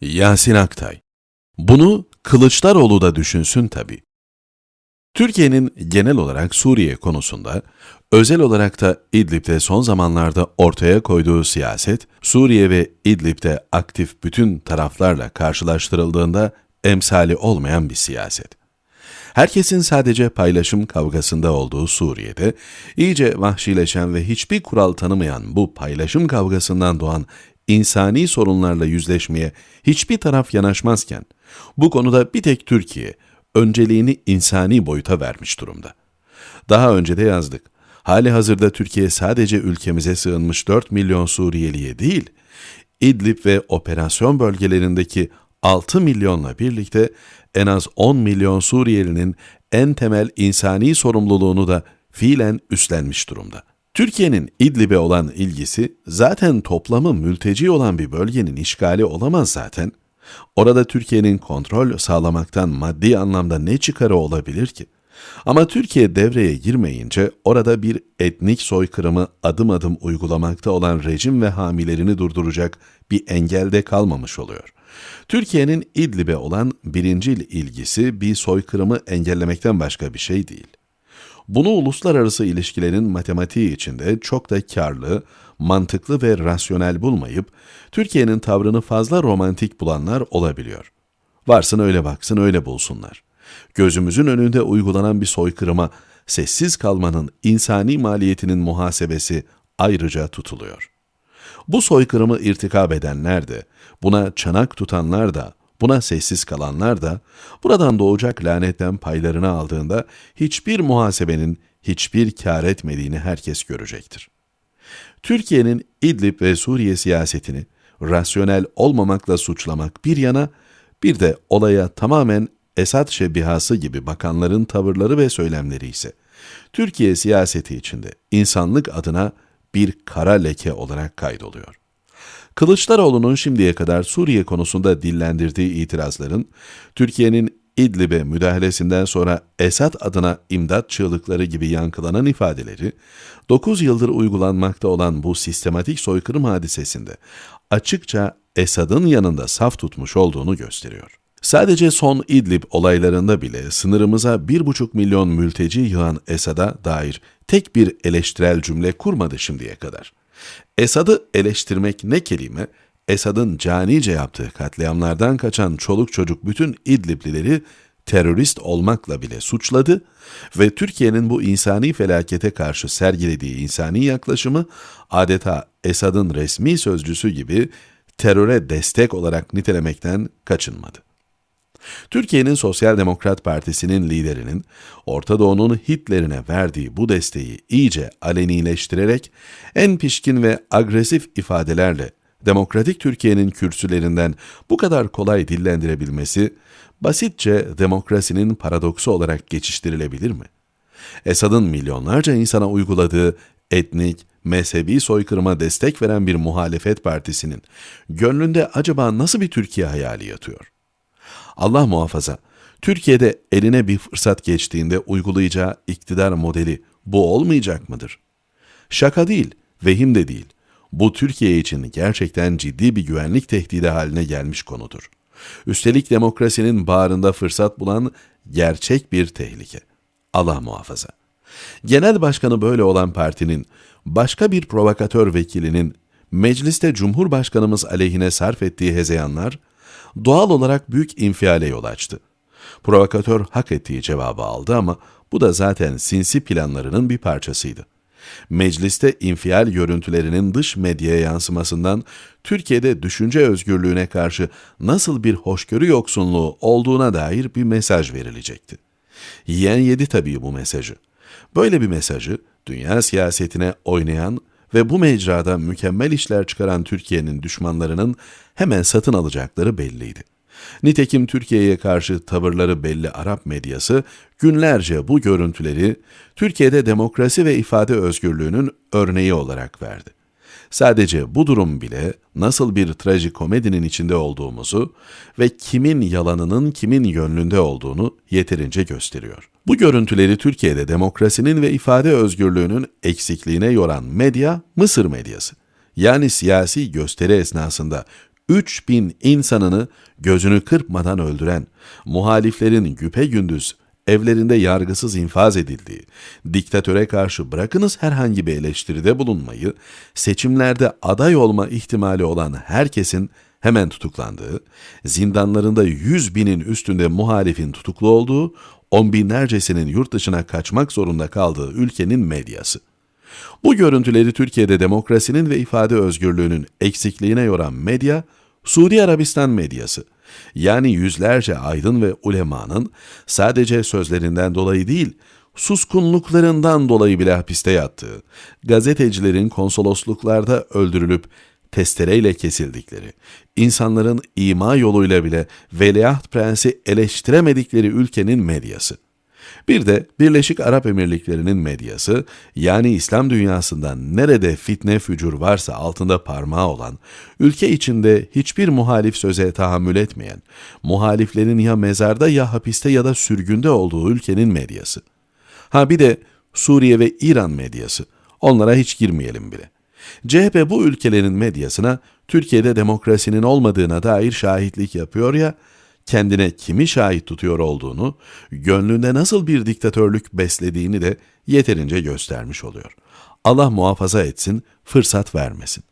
Yasin Aktay. Bunu Kılıçdaroğlu da düşünsün tabii. Türkiye'nin genel olarak Suriye konusunda, özel olarak da İdlib'de son zamanlarda ortaya koyduğu siyaset, Suriye ve İdlib'de aktif bütün taraflarla karşılaştırıldığında emsali olmayan bir siyaset. Herkesin sadece paylaşım kavgasında olduğu Suriye'de, iyice vahşileşen ve hiçbir kural tanımayan bu paylaşım kavgasından doğan insani sorunlarla yüzleşmeye hiçbir taraf yanaşmazken, bu konuda bir tek Türkiye önceliğini insani boyuta vermiş durumda. Daha önce de yazdık. Hali hazırda Türkiye sadece ülkemize sığınmış 4 milyon Suriyeliye değil, İdlib ve operasyon bölgelerindeki 6 milyonla birlikte en az 10 milyon Suriyelinin en temel insani sorumluluğunu da fiilen üstlenmiş durumda. Türkiye'nin İdlib'e olan ilgisi zaten toplamı mülteci olan bir bölgenin işgali olamaz zaten. Orada Türkiye'nin kontrol sağlamaktan maddi anlamda ne çıkarı olabilir ki? Ama Türkiye devreye girmeyince orada bir etnik soykırımı adım adım uygulamakta olan rejim ve hamilerini durduracak bir engelde kalmamış oluyor. Türkiye'nin İdlib'e olan birincil ilgisi bir soykırımı engellemekten başka bir şey değil. Bunu uluslararası ilişkilerin matematiği içinde çok da karlı, mantıklı ve rasyonel bulmayıp Türkiye'nin tavrını fazla romantik bulanlar olabiliyor. Varsın öyle baksın öyle bulsunlar. Gözümüzün önünde uygulanan bir soykırıma sessiz kalmanın insani maliyetinin muhasebesi ayrıca tutuluyor. Bu soykırımı irtikab edenler de, buna çanak tutanlar da, buna sessiz kalanlar da, buradan doğacak lanetten paylarını aldığında hiçbir muhasebenin hiçbir kar etmediğini herkes görecektir. Türkiye'nin İdlib ve Suriye siyasetini rasyonel olmamakla suçlamak bir yana, bir de olaya tamamen Esad şebihası gibi bakanların tavırları ve söylemleri ise Türkiye siyaseti içinde insanlık adına bir kara leke olarak kaydoluyor. Kılıçdaroğlu'nun şimdiye kadar Suriye konusunda dillendirdiği itirazların, Türkiye'nin İdlib'e müdahalesinden sonra Esad adına imdat çığlıkları gibi yankılanan ifadeleri, 9 yıldır uygulanmakta olan bu sistematik soykırım hadisesinde açıkça Esad'ın yanında saf tutmuş olduğunu gösteriyor. Sadece son İdlib olaylarında bile sınırımıza 1,5 milyon mülteci yığan Esad'a dair tek bir eleştirel cümle kurmadı şimdiye kadar. Esad'ı eleştirmek ne kelime, Esad'ın canice yaptığı katliamlardan kaçan çoluk çocuk bütün İdliblileri terörist olmakla bile suçladı ve Türkiye'nin bu insani felakete karşı sergilediği insani yaklaşımı adeta Esad'ın resmi sözcüsü gibi teröre destek olarak nitelemekten kaçınmadı. Türkiye'nin Sosyal Demokrat Partisi'nin liderinin Orta Doğu'nun Hitler'ine verdiği bu desteği iyice alenileştirerek en pişkin ve agresif ifadelerle demokratik Türkiye'nin kürsülerinden bu kadar kolay dillendirebilmesi basitçe demokrasinin paradoksu olarak geçiştirilebilir mi? Esad'ın milyonlarca insana uyguladığı etnik, mezhebi soykırıma destek veren bir muhalefet partisinin gönlünde acaba nasıl bir Türkiye hayali yatıyor? Allah muhafaza, Türkiye'de eline bir fırsat geçtiğinde uygulayacağı iktidar modeli bu olmayacak mıdır? Şaka değil, vehim de değil. Bu Türkiye için gerçekten ciddi bir güvenlik tehdidi haline gelmiş konudur. Üstelik demokrasinin bağrında fırsat bulan gerçek bir tehlike. Allah muhafaza. Genel başkanı böyle olan partinin başka bir provokatör vekilinin mecliste Cumhurbaşkanımız aleyhine sarf ettiği hezeyanlar doğal olarak büyük infiale yol açtı. Provokatör hak ettiği cevabı aldı ama bu da zaten sinsi planlarının bir parçasıydı. Mecliste infial görüntülerinin dış medyaya yansımasından Türkiye'de düşünce özgürlüğüne karşı nasıl bir hoşgörü yoksunluğu olduğuna dair bir mesaj verilecekti. Yiyen yedi tabii bu mesajı. Böyle bir mesajı dünya siyasetine oynayan ve bu mecrada mükemmel işler çıkaran Türkiye'nin düşmanlarının hemen satın alacakları belliydi. Nitekim Türkiye'ye karşı tavırları belli Arap medyası günlerce bu görüntüleri Türkiye'de demokrasi ve ifade özgürlüğünün örneği olarak verdi. Sadece bu durum bile nasıl bir trajikomedinin içinde olduğumuzu ve kimin yalanının kimin yönlünde olduğunu yeterince gösteriyor. Bu görüntüleri Türkiye'de demokrasinin ve ifade özgürlüğünün eksikliğine yoran medya Mısır medyası. Yani siyasi gösteri esnasında 3000 insanını gözünü kırpmadan öldüren, muhaliflerin güpe gündüz evlerinde yargısız infaz edildiği, diktatöre karşı bırakınız herhangi bir eleştiride bulunmayı, seçimlerde aday olma ihtimali olan herkesin hemen tutuklandığı, zindanlarında 100 binin üstünde muhalifin tutuklu olduğu, on binlercesinin yurt dışına kaçmak zorunda kaldığı ülkenin medyası. Bu görüntüleri Türkiye'de demokrasinin ve ifade özgürlüğünün eksikliğine yoran medya, Suudi Arabistan medyası. Yani yüzlerce aydın ve ulemanın sadece sözlerinden dolayı değil, suskunluklarından dolayı bile hapiste yattığı, gazetecilerin konsolosluklarda öldürülüp testereyle kesildikleri, insanların ima yoluyla bile Veliaht Prensi eleştiremedikleri ülkenin medyası. Bir de Birleşik Arap Emirlikleri'nin medyası, yani İslam dünyasından nerede fitne fücur varsa altında parmağı olan, ülke içinde hiçbir muhalif söze tahammül etmeyen, muhaliflerin ya mezarda ya hapiste ya da sürgünde olduğu ülkenin medyası. Ha bir de Suriye ve İran medyası. Onlara hiç girmeyelim bile. CHP bu ülkelerin medyasına Türkiye'de demokrasinin olmadığına dair şahitlik yapıyor ya, kendine kimi şahit tutuyor olduğunu, gönlünde nasıl bir diktatörlük beslediğini de yeterince göstermiş oluyor. Allah muhafaza etsin, fırsat vermesin.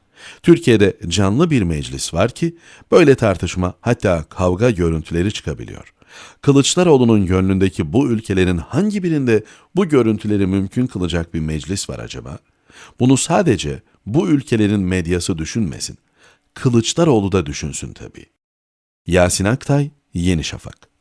Türkiye'de canlı bir meclis var ki böyle tartışma hatta kavga görüntüleri çıkabiliyor. Kılıçdaroğlu'nun gönlündeki bu ülkelerin hangi birinde bu görüntüleri mümkün kılacak bir meclis var acaba? Bunu sadece bu ülkelerin medyası düşünmesin. Kılıçdaroğlu da düşünsün tabii. Yasin Aktay, Yeni Şafak